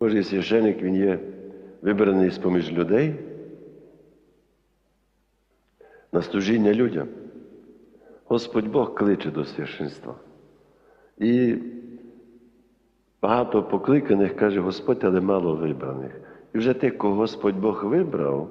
Божий священик він є вибраний з-поміж людей на служіння людям. Господь Бог кличе до священства. І багато покликаних каже Господь, але мало вибраних. І вже тих, кого Господь Бог вибрав,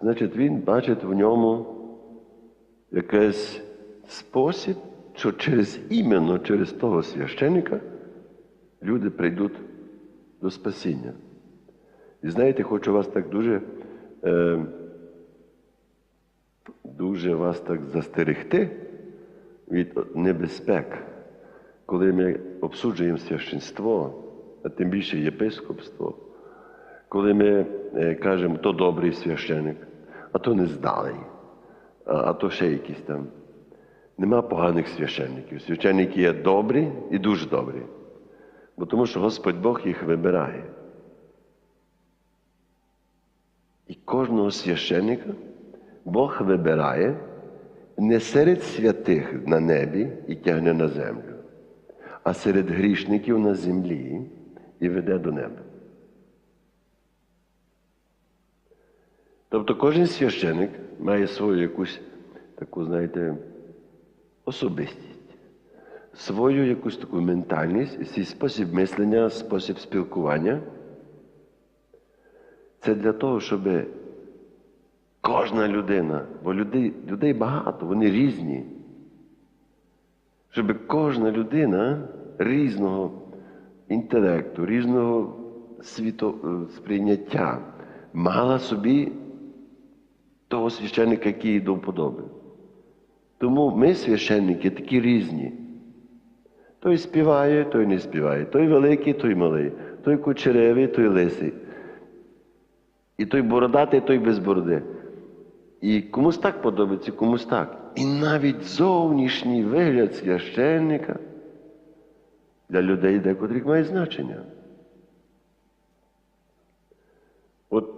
значить Він бачить в ньому якийсь спосіб, що через іменно через того священика люди прийдуть до спасіння. І знаєте, хочу вас так дуже, е, дуже вас так застерегти від небезпек, коли ми обсуджуємо священство, а тим більше єпископство, коли ми е, кажемо, то добрий священик, а то нездалий, а, а то ще якісь там. Нема поганих священників. Священники є добрі і дуже добрі. Бо тому що Господь Бог їх вибирає. І кожного священника Бог вибирає не серед святих на небі і тягне на землю, а серед грішників на землі і веде до неба. Тобто кожен священик має свою якусь таку, знаєте, особистість, свою якусь таку ментальність, свій спосіб мислення, спосіб спілкування. Це для того, щоб кожна людина, бо людей, людей багато, вони різні. Щоб кожна людина різного інтелекту, різного світосприйняття мала собі того священника, який їй до вподоби. Тому ми, священники, такі різні. Той співає, той не співає, той великий, той малий, той кучеревий, той лисий. І той бородатий, той без бороди. І комусь так подобається, комусь так. І навіть зовнішній вигляд священника для людей декотрих має значення. От,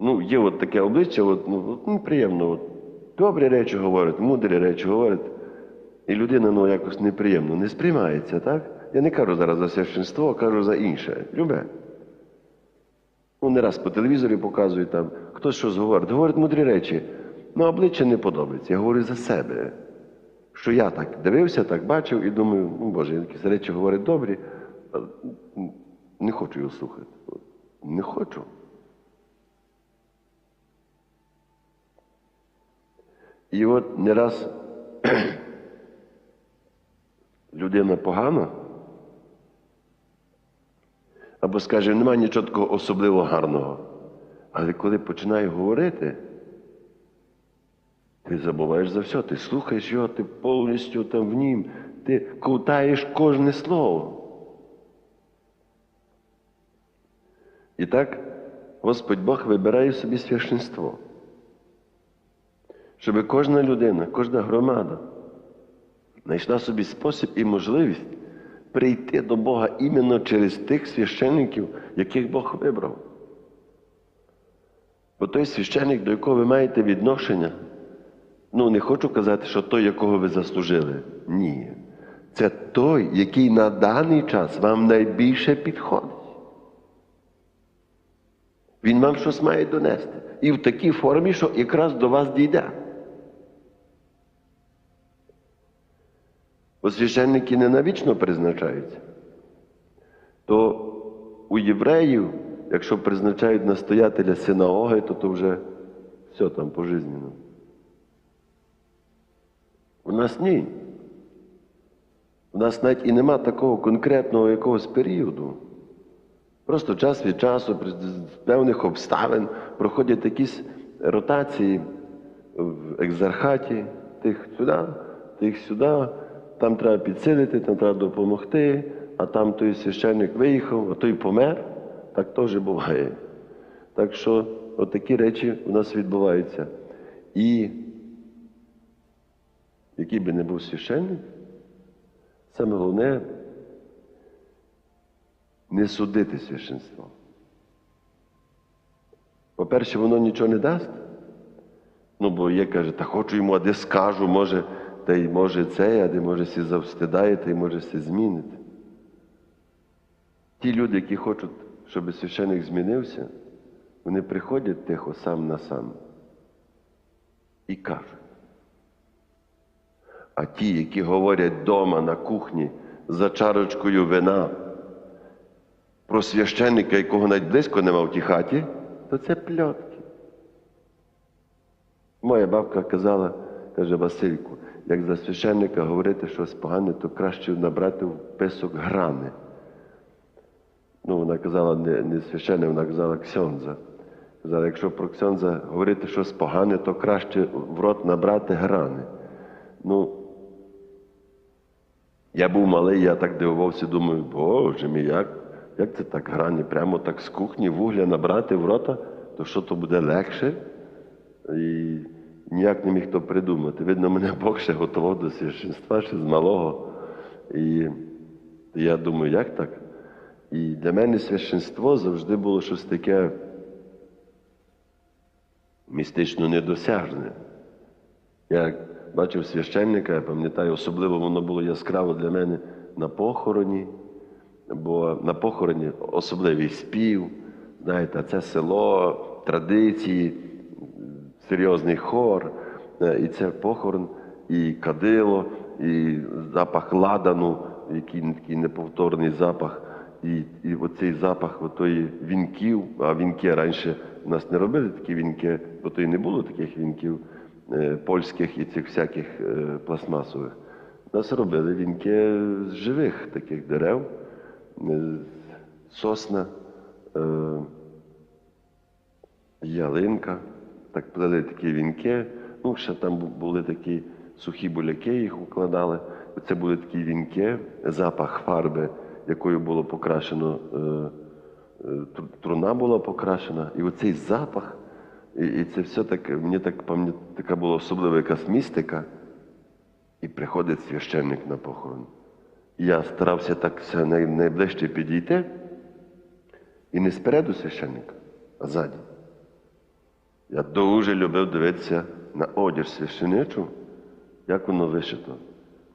ну, є от таке обличчя, от, ну, от, ну, приємно. От, добрі речі говорить, мудрі речі говорить. І людина ну, якось неприємно не сприймається, так? Я не кажу зараз за священство, а кажу за інше. Любе. Ну, не раз по телевізорі показують там, хтось щось говорить, говорить мудрі речі. Ну, обличчя не подобається. Я говорю за себе. Що я так дивився, так бачив і думаю, ну Боже, якісь речі говорять добрі, не хочу його слухати. Не хочу. І от не раз людина погана, або скаже, немає нічого такого особливо гарного. Але коли починає говорити, ти забуваєш за все, ти слухаєш його, ти повністю там в нім, ти ковтаєш кожне слово. І так Господь Бог вибирає собі священство, щоб кожна людина, кожна громада знайшла собі спосіб і можливість прийти до Бога іменно через тих священників, яких Бог вибрав. Бо той священник, до якого ви маєте відношення, ну не хочу казати, що той, якого ви заслужили. Ні. Це той, який на даний час вам найбільше підходить. Він вам щось має донести. І в такій формі, що якраз до вас дійде. Бо священники не навічно призначаються. То у євреїв, якщо призначають настоятеля синагоги, то то вже все там пожизненно. У нас ні. У нас навіть і нема такого конкретного якогось періоду. Просто час від часу, з певних обставин проходять якісь ротації в екзархаті, тих сюди, тих сюди, там треба підсилити, там треба допомогти, а там той священник виїхав, а той помер. Так теж буває. Так що отакі речі у нас відбуваються. І який би не був священник, саме головне не судити священство. По-перше, воно нічого не дасть. Ну, бо є каже, та хочу йому, а де скажу, може, та й може це, а де може сі завстидає, та може сі змінити. Ті люди, які хочуть, щоб священик змінився, вони приходять тихо сам на сам і кажуть. А ті, які говорять вдома на кухні за чарочкою вина про священника, якого навіть близько нема в тій хаті, то це пльотки. Моя бабка казала, каже Васильку, як за священника говорити щось погане, то краще набрати в писок грани. Ну, вона казала не, не священник, вона казала ксьонза. Казала, якщо про ксьонза говорити щось погане, то краще в рот набрати грани. Ну, я був малий, я так дивувався, думаю, боже мій, як, як це так грані? Прямо так з кухні вугля набрати в рота, то що то буде легше? І ніяк не міг то придумати. Видно, мене Бог ще готував до священства, ще з малого. І я думаю, як так? І для мене священство завжди було щось таке містично недосяжне. Я бачив священника, я пам'ятаю, особливо воно було яскраво для мене на похороні, бо на похороні особливий спів, знаєте, а це село, традиції, серйозний хор, е, і це похорон, і кадило, і запах ладану, який такий неповторний запах, і, і оцей запах отої вінків, а вінки раніше у нас не робили такі вінки, бо то й не було таких вінків е, польських і цих всяких е, пластмасових. Нас робили вінки з живих таких дерев, сосна. Ялинка, так плели такі вінки. Ну, ще там були такі сухі буляки, їх укладали. Це були такі вінки, запах фарби, якою було покрашено, е, е, тру- труна була покрашена. І оцей запах, і, і це все так, мені так пам'ят, така була особлива якась містика. І приходить священник на похорон. Я старався так найближче підійти, і не спереду священника, а ззаді. Я дуже любив дивитися на одяг священичу, як воно вишито.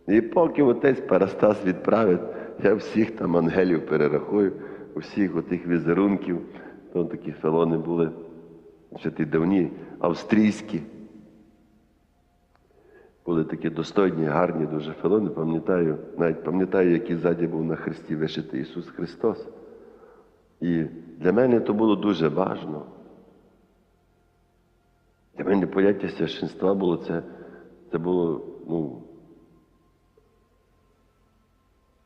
І поки отець Парастас відправить, я всіх там ангелів перерахую, усіх отих візерунків, то такі фелони були, ще ті давні, австрійські. Були такі достойні, гарні дуже фелони, пам'ятаю, навіть пам'ятаю, який ззаді був на хресті вишитий Ісус Христос. І для мене то було дуже важливо. Для мене поняття священства було це, це було, ну,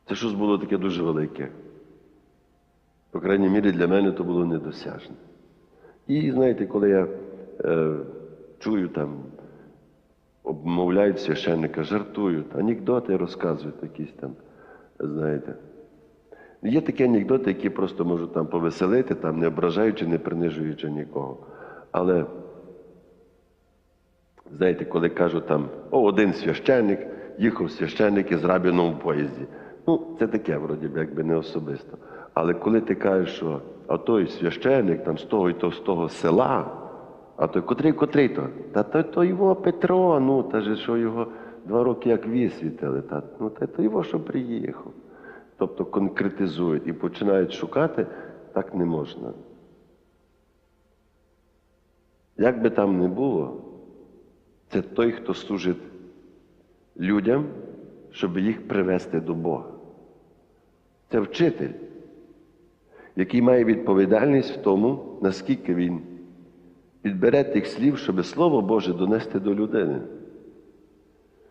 це щось було таке дуже велике. По крайній мірі для мене то було недосяжне. І знаєте, коли я е, чую там, обмовляють священника, жартують, анекдоти розказують якісь там, знаєте. Є такі анекдоти, які просто можуть там повеселити, там, не ображаючи, не принижуючи нікого. Але Знаєте, коли кажуть там, о, один священник, їхав священник із рабіном в поїзді. Ну, це таке, вроді, б, якби не особисто. Але коли ти кажеш, що а той священник там з того і то з того села, а той котрий, котрий то? Та то, то його Петро, ну, та же, що його два роки як висвітили, та, ну, та то його, що приїхав. Тобто конкретизують і починають шукати, так не можна. Як би там не було, це той, хто служить людям, щоб їх привести до Бога. Це вчитель, який має відповідальність в тому, наскільки він підбере тих слів, щоб Слово Боже донести до людини,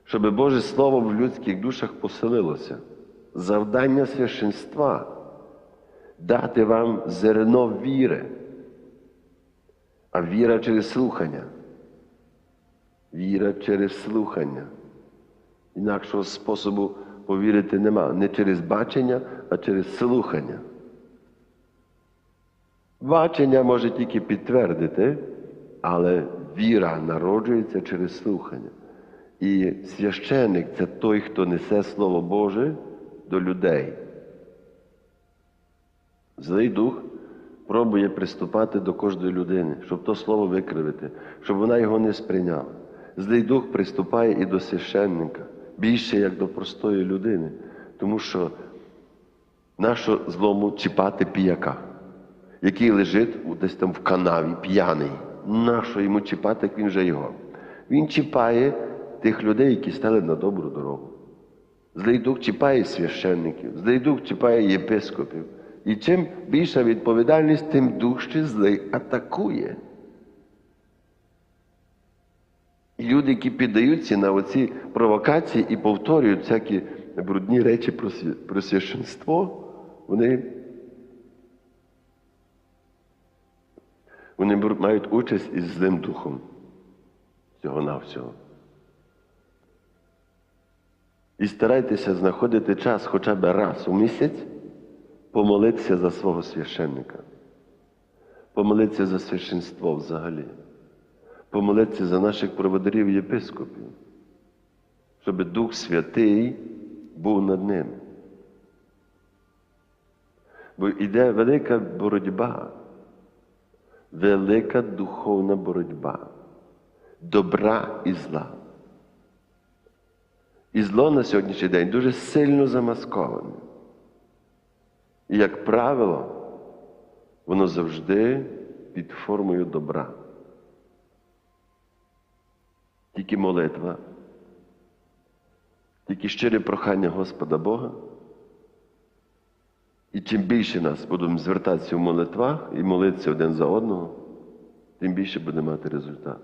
щоб Боже Слово в людських душах поселилося. Завдання священства дати вам зерно віри, а віра через слухання. Віра через слухання. Інакшого способу повірити нема. Не через бачення, а через слухання. Бачення може тільки підтвердити, але віра народжується через слухання. І священник це той, хто несе Слово Боже до людей. Злий дух пробує приступати до кожної людини, щоб то слово викривити, щоб вона його не сприйняла. Злий дух приступає і до священника, більше як до простої людини, тому що нащо злому чіпати піяка? який лежить десь там в канаві, п'яний. Нащо йому чіпати, як він вже його? Він чіпає тих людей, які стали на добру дорогу. Злий дух чіпає священників, злий дух чіпає єпископів. І чим більша відповідальність, тим дужче злий атакує. І люди, які піддаються на оці провокації і повторюють всякі брудні речі про, свя- про священство, вони, вони мають участь із злим духом всього-навсього. І старайтеся знаходити час хоча б раз у місяць помолитися за свого священника, помолитися за священство взагалі, помолитися за наших проводарів єпископів, щоб Дух Святий був над ними. Бо йде велика боротьба, велика духовна боротьба добра і зла. І зло на сьогоднішній день дуже сильно замасковане. І, як правило, воно завжди під формою добра. Тільки молитва, тільки щире прохання Господа Бога. І чим більше нас будемо звертатися в молитвах і молитися один за одного, тим більше буде мати результат.